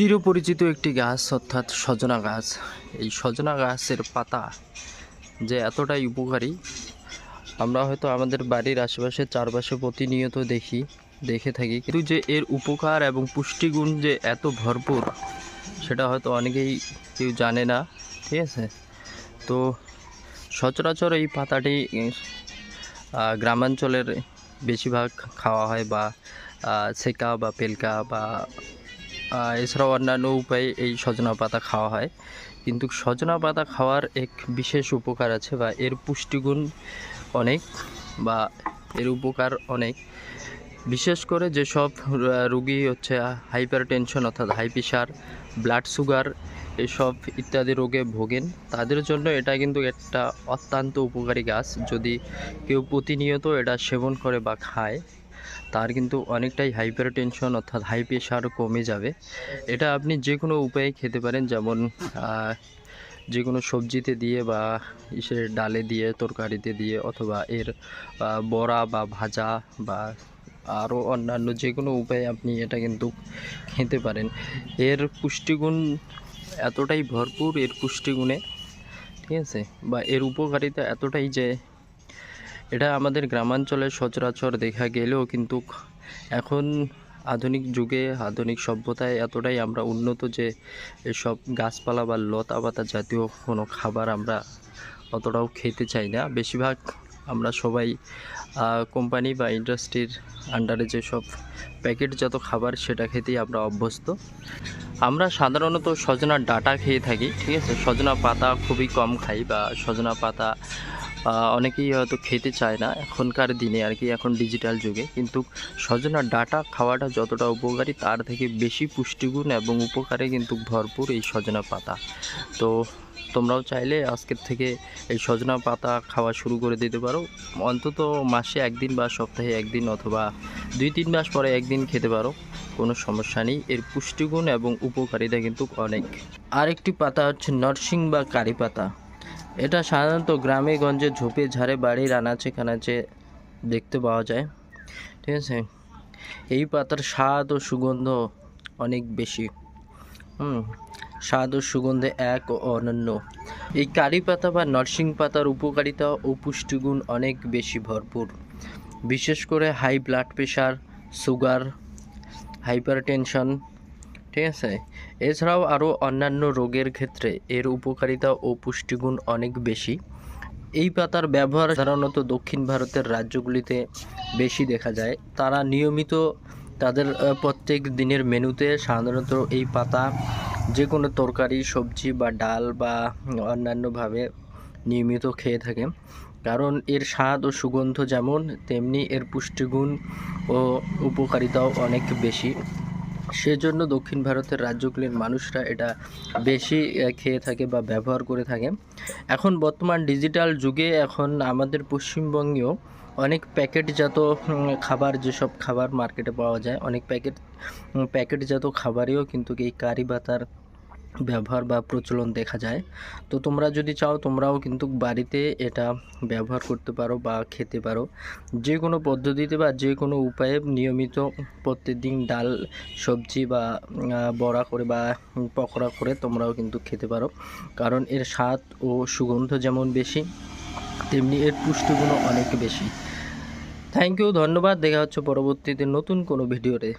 চিরপরিচিত একটি গাছ, অর্থাৎ সজনা গাছ। এই সজনা গাছের পাতা যে এতটাই উপকারী, আমরা হয়তো আমাদের বাড়ির আশেপাশে চারপাশে প্রতিনিয়ত দেখি, দেখে থাকি। কিন্তু যে এর উপকার এবং পুষ্টিগুণ যে এত ভরপুর, সেটা হয়তো অনেকেই কেউ জানে না, ঠিক আছে? তো সচরাচর এই পাতাটি গ্রামাঞ্চলের বেশিরভাগ খাওয়া হয় বা সেকা বা পেলকা বা এছাড়াও অন্যান্য উপায়ে এই সজনা পাতা খাওয়া হয়। কিন্তু সজনা পাতা খাওয়ার এক বিশেষ উপকার আছে বা এর পুষ্টিগুণ অনেক বা এর উপকার অনেক। বিশেষ করে যেসব রুগী হচ্ছে হাইপার টেনশন অর্থাৎ হাই প্রেশার ব্লাড সুগার এসব ইত্যাদি রোগে ভোগেন, তাদের জন্য এটা কিন্তু একটা অত্যন্ত উপকারী গাছ। যদি কেউ প্রতিনিয়ত এটা সেবন করে বা খায় তার কিন্তু অনেকটাই হাইপার টেনশন অর্থাৎ হাই প্রেশার কমে যাবে। এটা আপনি যে কোনো উপায়ে খেতে পারেন, যেমন যে কোনো সবজিতে দিয়ে বা ইসের ডালে দিয়ে, তরকারিতে দিয়ে অথবা এর বড়া বা ভাজা বা আরও অন্যান্য যে কোনো উপায়ে আপনি এটা কিন্তু খেতে পারেন। এর পুষ্টিগুণ এতটাই ভরপুর, এর পুষ্টিগুণে, ঠিক আছে? বা এর উপকারিতা এতটাই যে এটা আমাদের গ্রামাঞ্চলে সচরাচর দেখা গেলেও কিন্তু এখন আধুনিক যুগে, আধুনিক সভ্যতায় এতটাই আমরা উন্নত যে এসব গাছপালা বা লতা পাতা জাতীয় কোনো খাবার আমরা অতটাও খেতে চাই না। বেশিরভাগ আমরা সবাই কোম্পানি বা ইন্ডাস্ট্রির আন্ডারে যেসব প্যাকেটজাত খাবার সেটা খেতেই আমরা অভ্যস্ত। আমরা সাধারণত সজনা ডাটা খেয়ে থাকি, ঠিক আছে? সজনা পাতা খুবই কম খাই বা সজনা পাতা অনেকেই হয়তো খেতে চায় না এখনকার দিনে আর কি, এখন ডিজিটাল যুগে। কিন্তু সজনা ডাটা খাওয়াটা যতটা উপকারী, তার থেকে বেশি পুষ্টিগুণ এবং উপকারে কিন্তু ভরপুর এই সজনা পাতা। তো তোমরাও চাইলে আজকের থেকে এই সজনা পাতা খাওয়া শুরু করে দিতে পারো। অন্তত মাসে একদিন বা সপ্তাহে একদিন অথবা দুই তিন মাস পরে একদিন খেতে পারো। কোনো সমস্যা নেই। এর পুষ্টিগুণ এবং উপকারিতা কিন্তু অনেক। আরেকটি পাতা হচ্ছে নরসিং বা কারি পাতা। এটা সাধারণত গ্রামে গঞ্জে ঝোপে ঝাড়ে বাড়ির আনাচে কানাচে দেখতে পাওয়া যায়। ঠিক আছে? এই পাতার স্বাদ ও সুগন্ধ অনেক বেশি। হুম, স্বাদ ও সুগন্ধে এক ও অনন্য। এই কারি পাতা বা নরসিং পাতার উপকারিতা ও পুষ্টিগুণ অনেক বেশি ভরপুর। বিশেষ করে high blood pressure, sugar hypertension ঠিক আছে? এছাড়াও আরও অন্যান্য রোগের ক্ষেত্রে এর উপকারিতা ও পুষ্টিগুণ অনেক বেশি। এই পাতার ব্যবহার সাধারণত দক্ষিণ ভারতের রাজ্যগুলিতে বেশি দেখা যায়। তারা নিয়মিত তাদের প্রত্যেক দিনের মেনুতে সাধারণত এই পাতা যে কোনো তরকারি, সবজি বা ডাল বা অন্যান্যভাবে নিয়মিত খেয়ে থাকে। কারণ এর স্বাদ ও সুগন্ধ যেমন, তেমনি এর পুষ্টিগুণ ও উপকারিতাও অনেক বেশি। সেজন্য দক্ষিণ ভারতের রাজ্যগুলির মানুষরা এটা বেশি খেয়ে থাকে বা ব্যবহার করে থাকে। এখন বর্তমান ডিজিটাল যুগে এখন আমাদের পশ্চিমবঙ্গেও অনেক প্যাকেটজাত খাবার, যেসব খাবার মার্কেটে পাওয়া যায়, অনেক প্যাকেট প্যাকেটজাত খাবারেও কিন্তু এই কারি পাতার ব্যবহার বা প্রচলন দেখা যায়। তো তোমরা যদি চাও, তোমরাও কিন্তু বাড়িতে এটা ব্যবহার করতে পারো বা খেতে পারো। যে কোনো পদ্ধতিতে বা যে কোনো উপায়ে নিয়মিত প্রত্যেকদিন ডাল, সবজি বা বড়া করে বা পকোড়া করে তোমরাও কিন্তু খেতে পারো। কারণ এর স্বাদ ও সুগন্ধ যেমন বেশি, তেমনি এর পুষ্টিগুণও অনেক বেশি। থ্যাংক ইউ, ধন্যবাদ। দেখা হচ্ছে পরবর্তীতে নতুন কোনো ভিডিওতে।